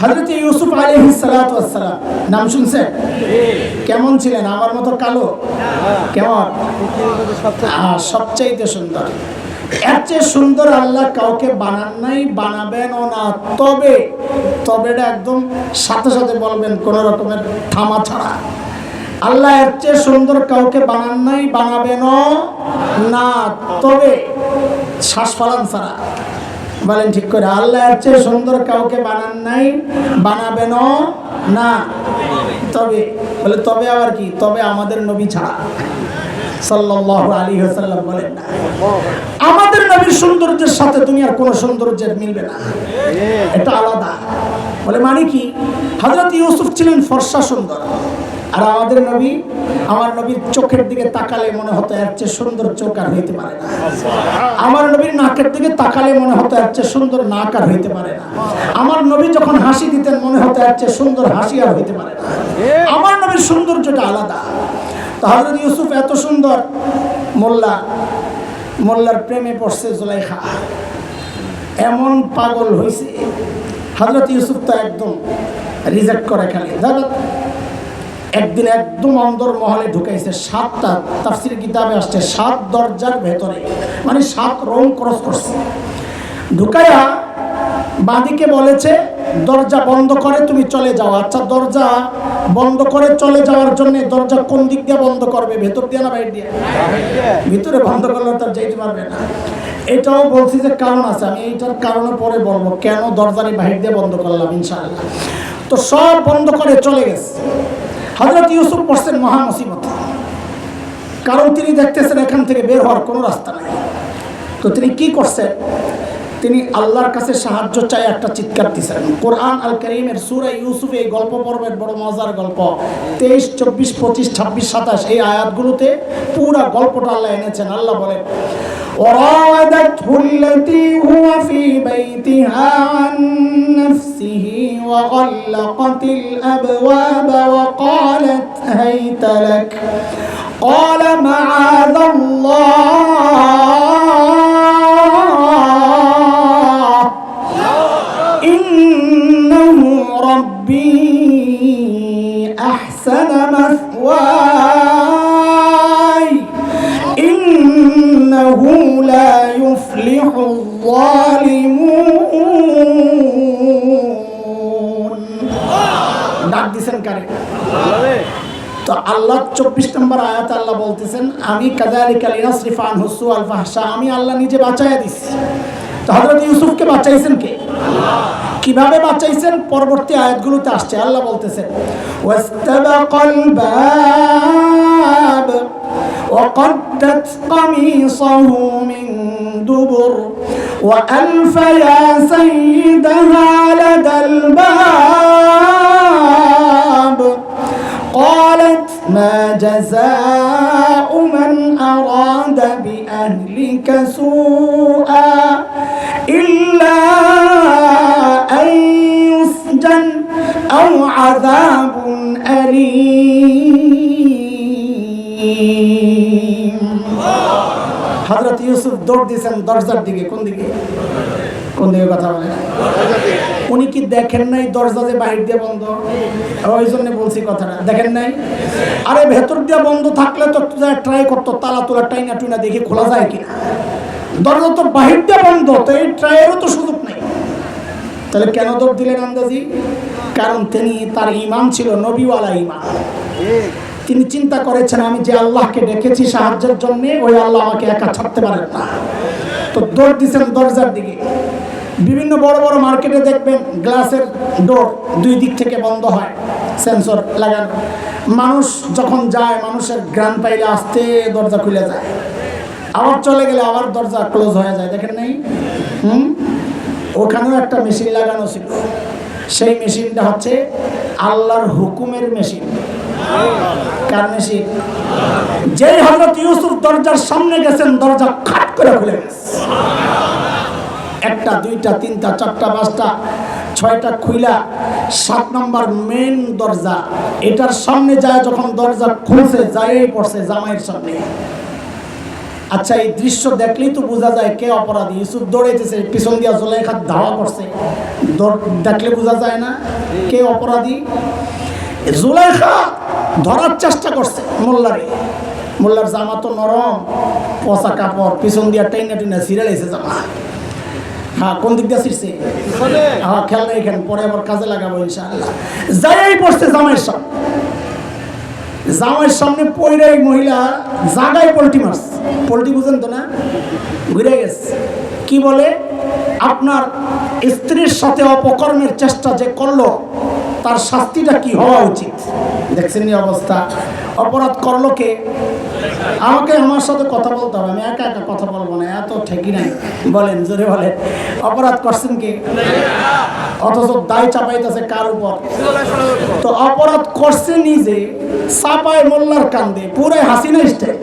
হজরত ইউসুফ আলী সালাম, নাম শুনছেন? কেমন ছিলেন? আমার মতো কালো? কেমন? সবচাইতে সুন্দর। এর চেয়ে সুন্দর আল্লাহ কাউকে বানান নাই বানাবেনও না। তবে, তবেটা একদম সাথে সাথে বলবেন, কোন রকমের থামা ছাড়া। আল্লাহ এর চেয়ে সুন্দর কাউকে বানান নাই বানাবেনও না। তবে, শ্বাস ফালান ছাড়া। বলেন ঠিক করে, আল্লাহ চেয়ে সুন্দর কাউকে বানান নাই বানাবেনও না? তবে, বলে, তবে আবার কি? তবে আমাদের নবী ছাড়া। বলেন না। আমাদের নবীর সৌন্দর্যের সাথে কোনো সৌন্দর্যের মিলবে না। আলাদা। বলে মানে কি? ছিলেন ফর্সা সুন্দর। আর আমাদের নবী, আমার নবীর চোখের দিকে তাকালে মনে হতো চেয়ে সুন্দর চোখ আর হইতে পারে না। আমার নবীর নাকের দিকে তাকালে মনে হতো চেয়ে সুন্দর নাক আর হইতে পারে না। আমার নবী যখন হাসি দিতেন, মনে হতো চেয়ে সুন্দর হাসি আর হইতে পারে না। আমার নবীর সৌন্দর্যটা আলাদা। তো হজরত ইউসুফ এত সুন্দর। মোল্লা, মোল্লার প্রেমে পড়ছে জুলাইখা। এমন পাগল হয়েছে হজরত ইউসুফ তো একদম রিজেক্ট করে খালি। একদিন একদম অন্দর মহলে ঢুকাইছে, সাতটা তাফসির কিতাবে আসছে, সাত দরজার ভেতরে মানে সাত রং ক্রস করছে। ঢুকাইয়া বাদিকে বলেছে, দরজা বন্ধ করে তুমি চলে যাও। আচ্ছা দরজা বন্ধ করে চলে যাওয়ার জন্য দরজা কোন দিক দিয়ে বন্ধ করবে? ভেতর দিয়ে না বাইরে দিয়ে? ভিতরে বন্ধ করলে তার যেতে পারবে না। এটাও বলছি যে কারণ আছে, আমি এইটার কারণে পরে বলব, কেন দরজারি বাহির দিয়ে বন্ধ করলাম ইনশাআল্লাহ। তো সব বন্ধ করে চলে গেছে। হজরত ইউসুফ পড়ছেন মহা কারণ তিনি দেখতেছেন এখান থেকে বের হওয়ার কোনো রাস্তা নেই। তো তিনি কি করছেন? তিনি আল্লাহর কাছে সাহায্য চাই একটা চিৎকার দিয়েছেন কোরআন আল করিমের সুরা ইউসুফ এই গল্প পর্বের বড় মজার গল্প। তেইশ, চব্বিশ, পঁচিশ, ছাব্বিশ, সাতাশ এই আয়াতগুলোতে পুরা গল্পটা আল্লাহ এনেছেন। আল্লাহ বলেন وراودته التي هو في بيتها عن نفسه وغلقت الأبواب وقالت هيت لك. قال معاذ الله. ডাক দিছেন কারে তো আল্লাহ চব্বিশ নম্বর আয়াত আল্লাহ বলতেছেন আমি কাজালিকা লিনাসরিফান হুসু আল ফাহশা আমি আল্লাহ নিজে বাঁচাইয়া দিছি তো হযরত ইউসুফকে বাঁচাইছেন কে কিভাবে বাঁচাইছেন পরবর্তী আয়াতগুলোতে আসছে আল্লাহ বলতেছেন ওয়াস্তাবাকাল বাব وقدت قميصه من دبر وألف يا سيدها لدى الباب ما جزاء من أراد بأهلك سوءا إلا أن يسجن أو عذاب أليم হজরত ইউসুফ দৌড় দিয়েছেন দরজার দিকে কোন দিকে কোন দিকে কথা বলে? উনি কি দেখেন নাই দরজা যে বাহির দিয়ে বন্ধ? ওই জন্য বলছি কথাটা। দেখেন নাই? আরে ভেতর দিয়ে বন্ধ থাকলে তো ট্রাই করতো, তালা তোলা টাইনা টুইনা দেখে খোলা যায় কিনা? দরজা তো বাহির দিয়ে বন্ধ, তো এই ট্রাইয়েরও তো সুযোগ নেই। তাহলে কেন দৌড় দিলেন আন্দাজি? কারণ তিনি তার ইমাম ছিল, নবীওয়ালা ইমাম। তিনি চিন্তা করেছেন, আমি যে আল্লাহকে ডেকেছি সাহায্যের জন্য, ওই আল্লাহ আমাকে একা ছাড়তে পারেন না। তো দৌড় দিচ্ছেন দরজার দিকে। বিভিন্ন বড় বড় মার্কেটে দেখবেন গ্লাসের ডোর দুই দিক থেকে বন্ধ হয়, সেন্সর লাগানো। মানুষ যখন যায়, মানুষের গ্রান পাইলে আসতে দরজা খুলে যায়। আবার চলে গেলে আবার দরজা ক্লোজ হয়ে যায়, দেখেন নাই? হুম? ওখানেও একটা মেশিন লাগানো ছিল। সেই মেশিনটা হচ্ছে আল্লাহর হুকুমের মেশিন। কার মেশিন? যেই হজরত ইউসুফ দরজার সামনে গেছেন, দরজা খাট করে খুলে গেছে। একটা, দুইটা, তিনটা, চারটা, পাঁচটা, ছয়টা খুইলা সাত নম্বর মেন দরজা। এটার সামনে যায়, যখন দরজা খুলছে যাই পড়ছে জামাইয়ের সামনে। আচ্ছা এই দৃশ্য দেখলেই তো বোঝা যায় কে অপরাধী। ইউসুফ দৌড়াইতেছে, পিছন দিয়া জুলাইখা ধাওয়া করছে। দেখলে বোঝা যায় না কে অপরাধী। জুলাইখা ধরার চেষ্টা করছে মোল্লারে। মোল্লার জামা তো নরম, পচা কাপড়, পিছন দিয়া টাইনা টাইনা এসে জামা। হ্যাঁ কোন দিক দিয়ে ছিঁড়ছে হ্যাঁ খেয়াল এখানে, পরে আবার কাজে লাগাবো ইনশাআল্লাহ। যাই পড়ছে জামাইয়ের সামনে। জামাইয়ের সামনে পড়ে মহিলা জাগায় পোলট্রি মারছে। পোলট্রি বুঝেন তো না? ঘুরে গেছে। কি বলে? আপনার স্ত্রীর সাথে অপকর্মের চেষ্টা যে করল তার শাস্তিটা কি হওয়া উচিত? দেখছেন এই অবস্থা। অপরাধ করল কে? আমাকে আমার সাথে কথা বলতে হবে। আমি একা একা কথা বলব না। এত ঠেকি নাই। বলেন, জোরে বলেন। অপরাধ করছেন কি? অথচ দায় চাপাইতেছে কার উপর? তো অপরাধ করছে নিজে, চাপায় মোল্লার কান্দে। পুরাই হাসিনা স্টাইল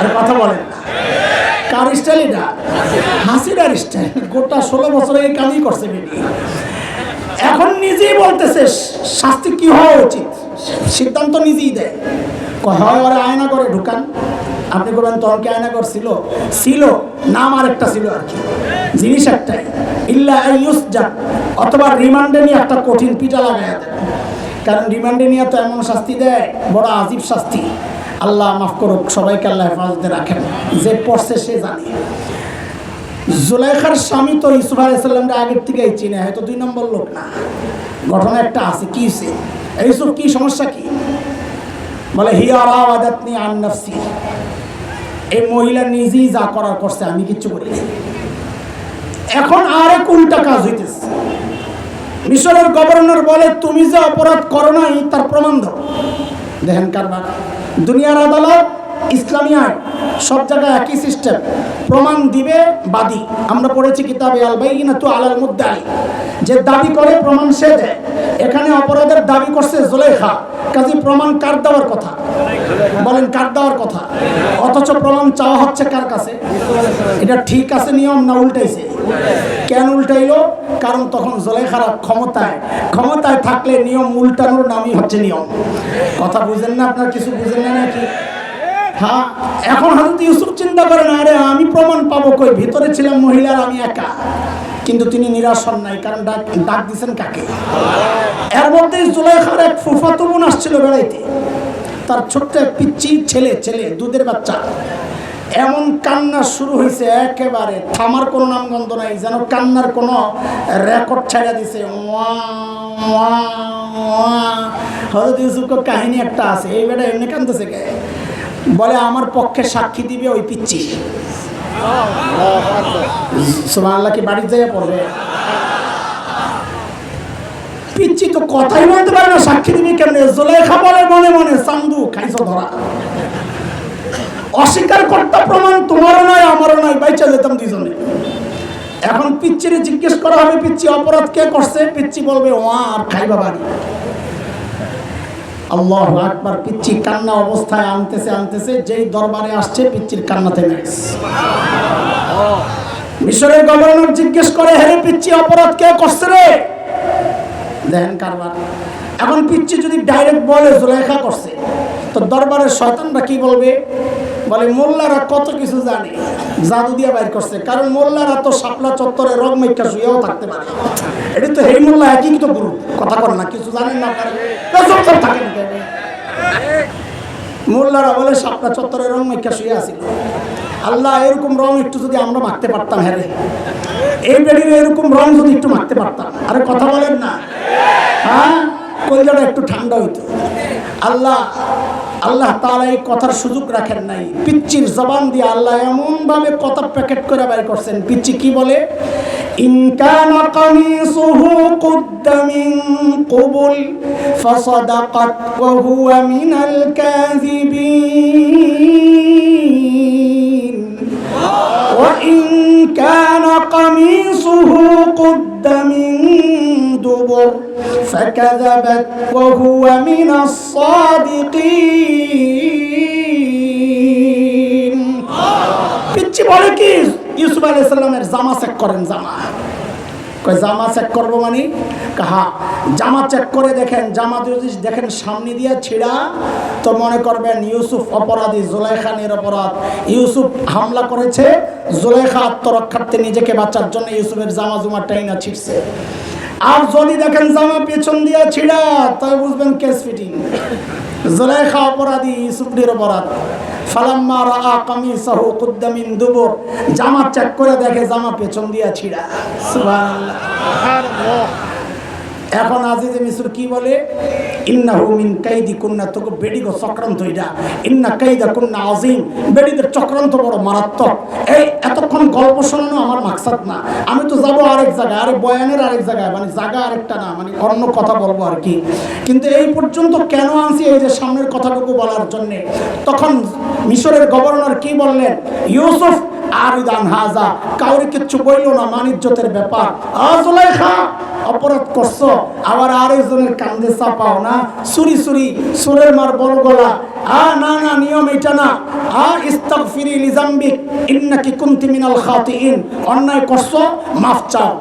আর কথা বলেন। কার স্টাইল এটা? হাসিনার স্টাইল গোটা ষোলো বছর এই কাজই করছে বেটি। এখন নিজেই বলতেছে, শাস্তি কি হওয়া উচিত? সিদ্ধান্ত নিজেই দেয়। হয় ওরা আয়না করে ঢুকান। আপনি করবেন তখন আয়না করছিল। ছিল, নাম আর একটা ছিল আর কি। জিনিস একটাই। ইল্লা ইউস যা অথবা রিমান্ডে নিয়ে একটা কঠিন পিঠা লাগাই দেন। কারণ রিমান্ডে নিয়ে তো এমন শাস্তি দেয়, বড় আজীব শাস্তি। আল্লাহ মাফ করুক, সবাইকে আল্লাহ হেফাজতে রাখেন। যে পড়ছে সে জানে। জুলাইখার স্বামী তো ইসুফ আলাইসাল্লামটা আগের থেকেই চিনে, হয়তো দুই নম্বর লোক না। ঘটনা একটা আছে, কি সে ইসুফ কি, সমস্যা কি? বলে হিয়ার আন এই মহিলা নিজেই যা করার করছে, আমি কিচ্ছু করি। এখন আরেক উল্টা কাজ হইতেছে। মিশরের গভর্নর বলে, তুমি যে অপরাধ করো নাই, তার প্রমাণ দাও। দেখেন কারবার। দুনিয়ার আদালত ইসলামী আইন, সব জায়গায় একই সিস্টেম প্রমাণ দিবে বাদী। আমরা পড়েছি কিতাবে আলবাই না তো আলাল মুদ্দাই যে দাবি করে প্রমাণ সে দেয়। এখানে অপরাধের দাবি করছে জুলেখা কাজী, প্রমাণ কার দেওয়ার কথা? বলেন, কার দেওয়ার কথা? অথচ প্রমাণ চাওয়া হচ্ছে কার কাছে? এটা ঠিক আছে নিয়ম না উল্টাইছে? কেন উল্টাইলো? কারণ তখন জলেখারা ক্ষমতায়। ক্ষমতায় থাকলে নিয়ম উল্টানোর নামই হচ্ছে নিয়ম। কথা বুঝেন না আপনার? কিছু বুঝেন না নাকি? হ্যাঁ এখন হয়তো ইউসুফ চিন্তা করেন, আরে, আমি প্রমাণ পাবো কই? ভিতরে ছিলাম মহিলার আমি একা। কিন্তু তিনি নিরাশ নাই, কারণ ডাক ডাক দিছেন কাকে? এর মধ্যে জুলাইখার এক ফুফাতো বোন আসছিল বেড়াইতে। তার ছোট্ট এক পিচ্ছি ছেলে ছেলে, দুধের বাচ্চা। এমন কান্না শুরু হয়েছে একেবারে থামার কোনো নামগন্ধ নাই, যেন কান্নার কোনো রেকর্ড ছাড়া দিছে। হযরত ইউসুফকে কাহিনী একটা আছে। এই বেটা এমনি কান্দতেছে কে? বলে, আমার পক্ষে সাক্ষী দিবে ওই পিচ্ছি সুবহানাল্লাহ, কি বাড়ির জায়গা পড়বে? পিচ্ছি তো কথাই বলতে পারে না, সাক্ষী দিবি কেমনে? জোলেখা বলে মনে মনে, চান্দু, খাইছো ধরা। অস্বীকার করতে প্রমাণ তোমারও নয়, আমারও নয়, বাইচা যেতাম দুজনে এখন পিচ্ছিরে জিজ্ঞেস করা হবে পিচ্ছি অপরাধ কে করছে? পিচ্ছি বলবে, ওয়া, আর খাইবা বাড়ি। আল্লাহ আকবার পিচ্ছি কান্না অবস্থায় আনতেছে আনতেছে, যেই দরবারে আসছে পিচ্ছির কান্না থেমে গেছে। মিশরের গভর্নর জিজ্ঞেস করে, হেরে পিচ্ছি অপরাধ কে করছে রে? দেখেন কারবার। এখন পিচ্ছি যদি ডাইরেক্ট বলে জুলেখা করছে। তো দরবারের শয়তানরা কি বলবে? বলে, মোল্লারা কত কিছু জানে। জাদু দিয়ে বাইর করছে। কারণ মোল্লারা তো শাপলা চত্বরে রগ মেঘটা শুয়েও থাকতে পারে। এটা তো হেই মোল্লা একই তো গুরু। কথা কর না, কিছু জানেন না মোল্লারা বলে শাপলা চত্বরে রং মেঘটা শুয়ে আসিল আল্লাহ, এরকম রং একটু যদি আমরা মাখতে পারতাম হ্যাঁ রে। এই বেডির এরকম রং যদি একটু মাখতে পারতাম। আরে কথা বলেন না। হ্যাঁ? কলজাটা একটু ঠান্ডা হইতো। আল্লাহ আল্লাহ তালা এই কথার সুযোগ রাখেন নাই। পিচ্চির জবান দিয়ে আল্লাহ এমনভাবে কথা প্যাকেট করে বের করছেন। পিচ্চি কি বলে? ইনকান কামিসুহু কুবুল فكذبت وهو من الصادقين পিচ্ছি বলে কি ইউসুফ আলাইহিস সালামের জামা চেক করেন জামা কয় জামা চেক করবো মানে কাহা জামা চেক করে দেখেন জামা যদি দেখেন সামনে দিয়ে ছিঁড়া তো মনে করবেন ইউসুফ অপরাধী জুলাইখানের অপরাধ ইউসুফ হামলা করেছে জুলাইখা আত্মরক্ষার্থে নিজেকে বাঁচার জন্য ইউসুফের জামা জুমা টাইনা ছিঁড়ছে আর যদি দেখেন জামা পেছন দিয়া ছিঁড়া তাই বুঝবেন কেস ফিটিং। জুলাইখা অপরাধী ইউসুফের অপরাধ। ফালাম্মা দুবুর। জামা চেক করে দেখে জামা পেছন দিয়া ছিঁড়া। এখন আজিজে মিসর কি বলে? ইন্নাহু মিন কাইদি কুন্না তোকে বেডিগো চক্রান্ত এটা। ইন্না কাইদা কুন্না আজিম বেডিদের চক্রান্ত বড় মারাত্মক। এই, এতক্ষণ গল্প শোনানো আমার মাকসাদ না। আমি তো যাব আরেক জায়গায়, আরেক বয়ানের আরেক জায়গায় মানে জায়গা আরেকটা না মানে অন্য কথা বলব আর কি। কিন্তু এই পর্যন্ত কেন আনছি এই যে সামনের কথাটুকু বলার জন্যে? তখন মিশরের গভর্নর কি বললেন? ইউসুফ আরিদান হাজা, কাউরে কিচ্ছু বইল না, মানিজ্যতের ব্যাপার। আজলাইখা অপরাধ করছ, আবার আরেকজনের কান্দে চাপাও না। সুরি সুরি, সুরের মার বড় গলা। আ, না না, নিয়ম এটা না। আ, ইস্তাগফিরি লিজাম্বিক ইন্নাকি কুনতি মিনাল খাতিইন। অন্যায় করছ, মাফ চাও।